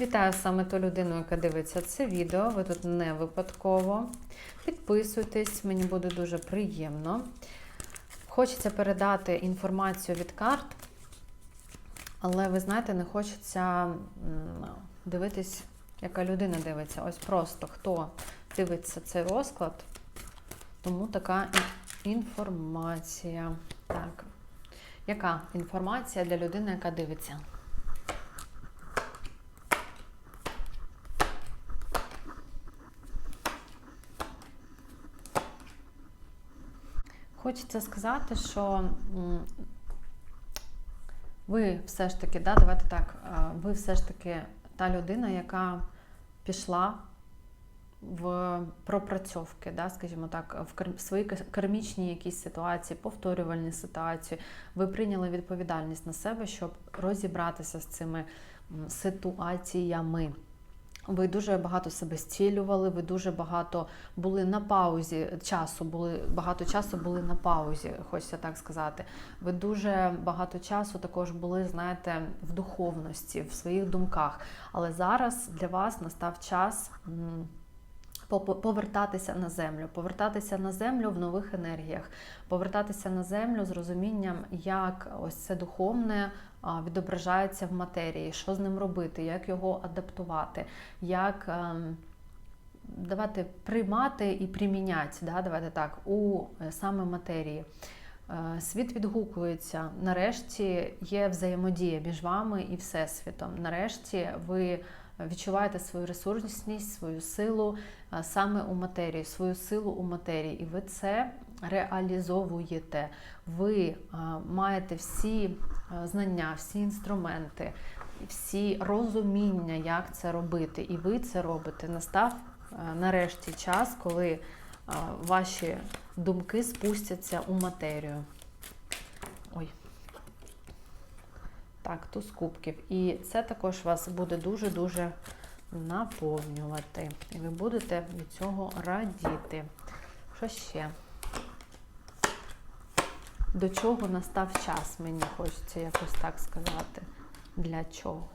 Вітаю саме ту людину, яка дивиться це відео. Ви тут не випадково. Підписуйтесь, мені буде дуже приємно. Хочеться передати інформацію від карт, але ви знаєте, не хочеться дивитись, яка людина дивиться. Ось просто хто дивиться цей розклад, тому така інформація. Так. Яка інформація для людини, яка дивиться? Хочеться сказати, що ви все ж таки, да, давайте так, ви все ж таки та людина, яка пішла в пропрацьовки, да, скажімо так, в свої кар- кармічні якісь ситуації, повторювальні ситуації. Ви прийняли відповідальність на себе, щоб розібратися з цими ситуаціями. Ви дуже багато себе зцілювали, ви дуже багато були на паузі часу, були багато часу були на паузі, хочеться так сказати. Ви дуже багато часу також були, знаєте, в духовності, в своїх думках. Але зараз для вас настав час. Повертатися на землю, повертатися на землю в нових енергіях, повертатися на землю з розумінням, як ось це духовне відображається в матерії, що з ним робити, як його адаптувати, як ем, давати приймати і приміняти, да, давайте так, у е, саме матерії. Е, Світ відгукується. Нарешті є взаємодія між вами і Всесвітом. Нарешті ви відчуваєте свою ресурсність, свою силу е, саме у матерії, свою силу у матерії, і ви це реалізовуєте. Ви е, маєте всі е, знання, всі інструменти, всі розуміння, як це робити, і ви це робите. Настав нарешті час, коли ваші думки спустяться у матерію. Так, туз кубків. І це також вас буде дуже-дуже наповнювати. І ви будете від цього радіти. Що ще? До чого настав час, мені хочеться якось так сказати. Для чого?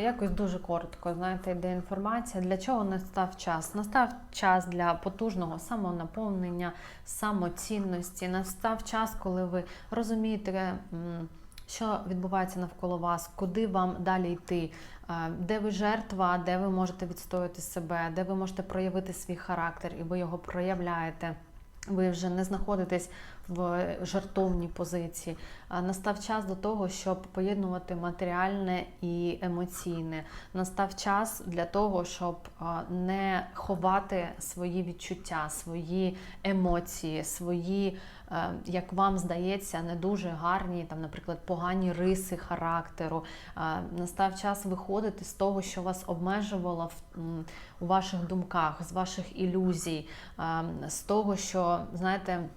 Якось дуже коротко, знаєте, йде інформація. Для чого настав час? Настав час для потужного самонаповнення, самоцінності. Настав час, коли ви розумієте, що відбувається навколо вас, куди вам далі йти, е, де ви жертва, де ви можете відстояти себе, де ви можете проявити свій характер, і ви його проявляєте. Ви вже не знаходитесь в жартовній позиції. Настав час до того, щоб поєднувати матеріальне і емоційне. Настав час для того, щоб не ховати свої відчуття, свої емоції, свої, е, як вам здається, не дуже гарні, там, наприклад, погані риси характеру. Настав час виходити з того, що вас обмежувало у ваших думках, з ваших ілюзій, з того, що, знаєте,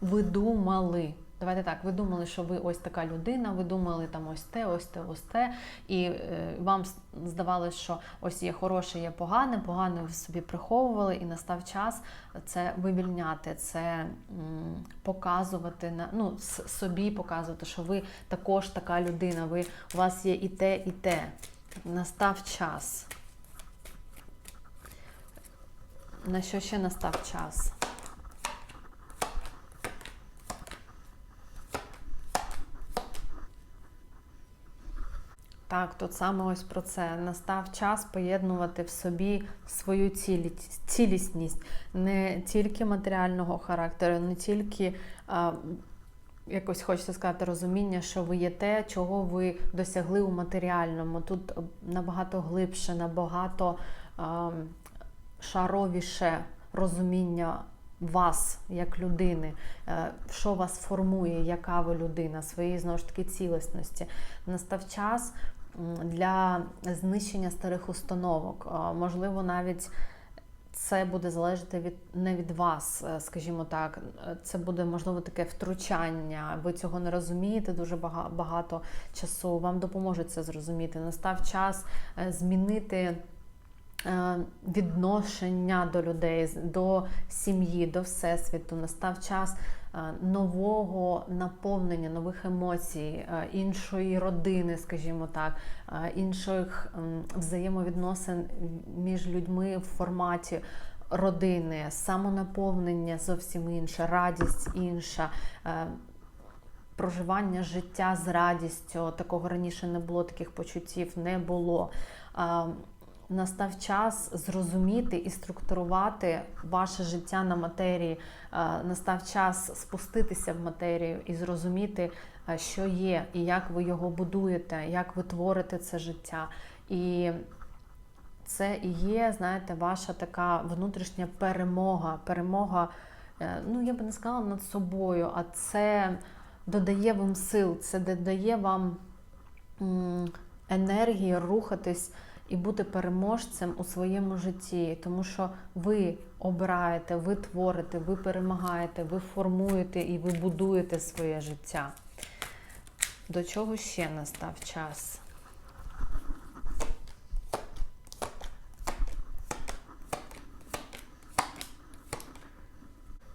ви думали. Давайте так, ви думали, що ви ось така людина, ви думали там ось те, ось те, ось те, і е, вам здавалось, що ось є хороше, є погане, погане ви собі приховували, і настав час це вивільняти, це м, показувати на ну, собі показувати, що ви також така людина, ви у вас є і те, і те. Настав час. На що ще настав час? Так, тут саме ось про це. Настав час поєднувати в собі свою цілі- цілісність, не тільки матеріального характеру, не тільки а, якось хочеться сказати розуміння, що ви є те, чого ви досягли у матеріальному. Тут набагато глибше, набагато а, шаровіше розуміння вас як людини, е, що вас формує, яка ви людина, своєї знову ж таки цілісності. Настав час для знищення старих установок. Можливо, навіть це буде залежати від не від вас, е, скажімо так. Це буде можливо таке втручання. Ви цього не розумієте дуже багато часу. Вам допоможе це зрозуміти. Настав час е, змінити. е, Відношення до людей, до сім'ї, до всесвіту настав час нового наповнення, нових емоцій, е, іншої родини, скажімо так, е, інших взаємовідносин між людьми в форматі родини, самонаповнення зовсім інше, радість інша. е, Проживання життя з радістю, такого раніше не було, таких почуттів не було. Настав час зрозуміти і структурувати ваше життя на матерії. Настав час спуститися в матерію і зрозуміти, що є, і як ви його будуєте, як ви творите це життя. І це і є, знаєте, ваша така внутрішня перемога. Перемога, е, ну я би не сказала над собою, а це додає вам сил, це додає вам енергії рухатись і бути переможцем у своєму житті, тому що ви обираєте, ви творите, ви перемагаєте, ви формуєте і ви будуєте своє життя. До чого ще настав час?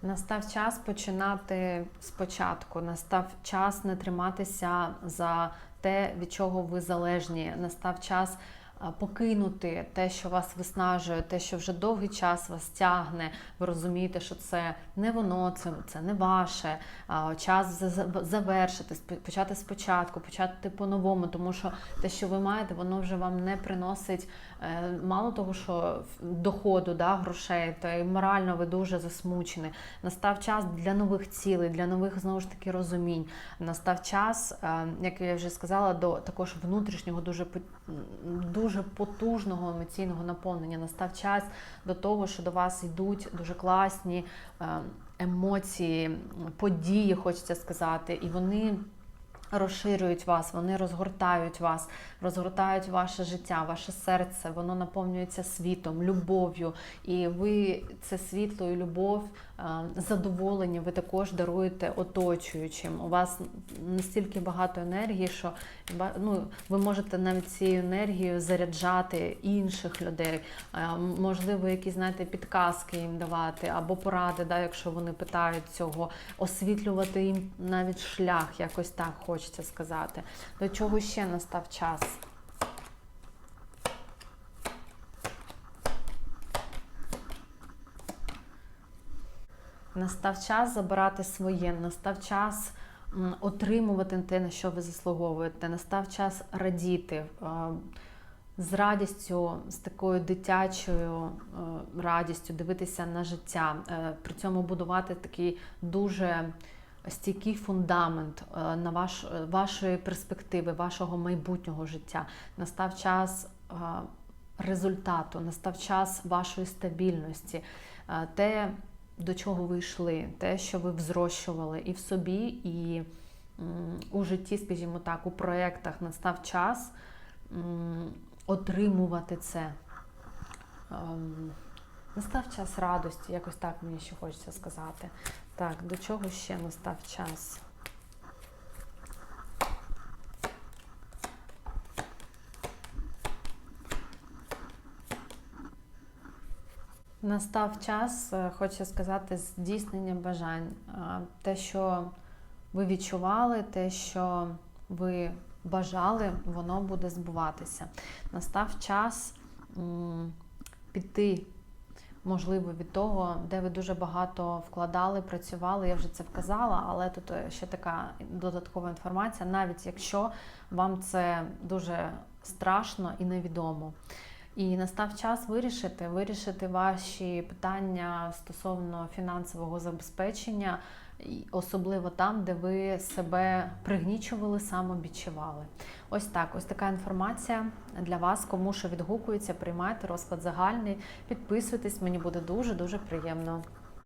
Настав час починати спочатку. Настав час не триматися за те, від чого ви залежні. Настав час покинути те, що вас виснажує, те, що вже довгий час вас тягне. Ви розумієте, що це не воно, це, це не ваше. Час за- за- завершити, почати спочатку, почати по-новому, тому що те, що ви маєте, воно вже вам не приносить е, мало того, що доходу, да, грошей, то й морально ви дуже засмучені. Настав час для нових цілей, для нових знову ж таки розумінь. Настав час, е, як я вже сказала, до також внутрішнього дуже м, дуже потужного емоційного наповнення. Настав час до того, що до вас йдуть дуже класні е, емоції, події, хочеться сказати, і вони. Розширюють вас, вони розгортають вас, розгортають ваше життя, ваше серце, воно наповнюється світом, любов'ю. І ви це світло і любов, е, задоволення ви також даруєте оточуючим. У вас настільки багато енергії, що ну, ви можете навіть цією енергією заряджати інших людей. Е, Можливо, якісь знаєте, підказки їм давати або поради, да, якщо вони питають цього, освітлювати їм навіть шлях, якось так хочеться сказати. До чого ще настав час? Настав час забирати своє, настав час отримувати те, на що ви заслуговуєте, настав час радіти з радістю, з такою дитячою е, радістю дивитися на життя, е, при цьому будувати такий дуже стійкий фундамент е, на ваш, е, вашої перспективи, вашого майбутнього життя. Настав час е, результату, настав час вашої стабільності. Те, до чого ви йшли, те, що ви взрощували і в собі, і у житті, скажімо так, у проєктах настав час отримувати це. Ем, Настав час радості, якось так мені ще хочеться сказати. Так, до чого ще настав час? Настав час, е, хочу сказати, здійснення бажань. Е, Те, що ви відчували, те, що ви бажали, воно буде збуватися. Настав час піти, можливо, від того, де ви дуже багато вкладали, працювали. Я вже це вказала, але тут е, ще така додаткова інформація, навіть якщо вам це дуже страшно і невідомо. І настав час вирішити, вирішити ваші питання стосовно фінансового забезпечення, особливо там, де ви себе пригнічували, самобічували. Ось так, ось така інформація для вас. Кому що відгукується, приймайте розклад загальний, підписуйтесь, мені буде дуже дуже приємно.